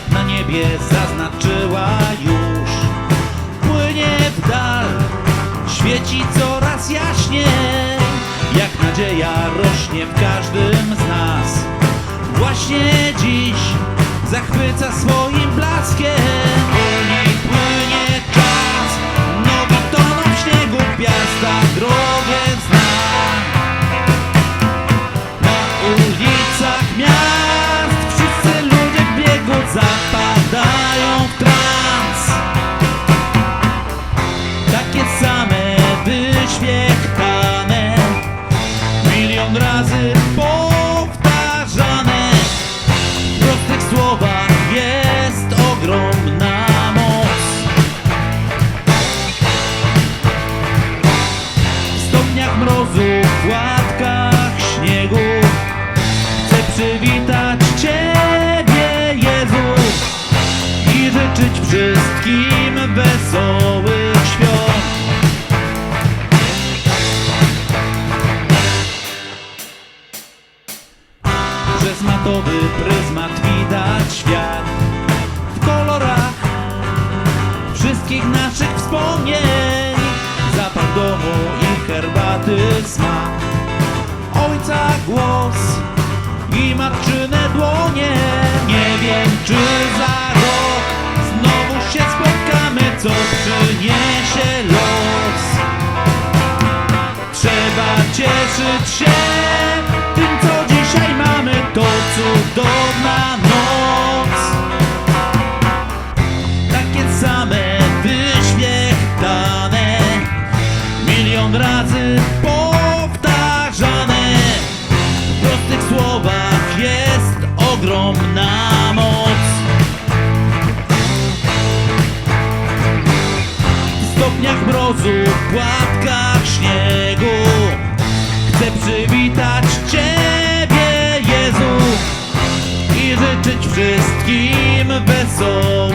drogę zaznaczyła już. Płynie w dal, świeci coraz jaśniej Jak nadzieja rośnie w każdym z nas. Właśnie dziś zachwyca swoim blaskiem Matowy pryzmat widać świat. W kolorach wszystkich naszych wspomnień. Zapach domu i herbaty smak. Ojca głos i matczyne dłonie. Nie wiem czy za rok znowu się spotkamy Co przyniesie los. Trzeba cieszyć się cudowna noc. Takie same wyświetlane Milion razy powtarzane. W prostych słowach jest ogromna moc. W stopniach mrozu, płatkach śniegu. So.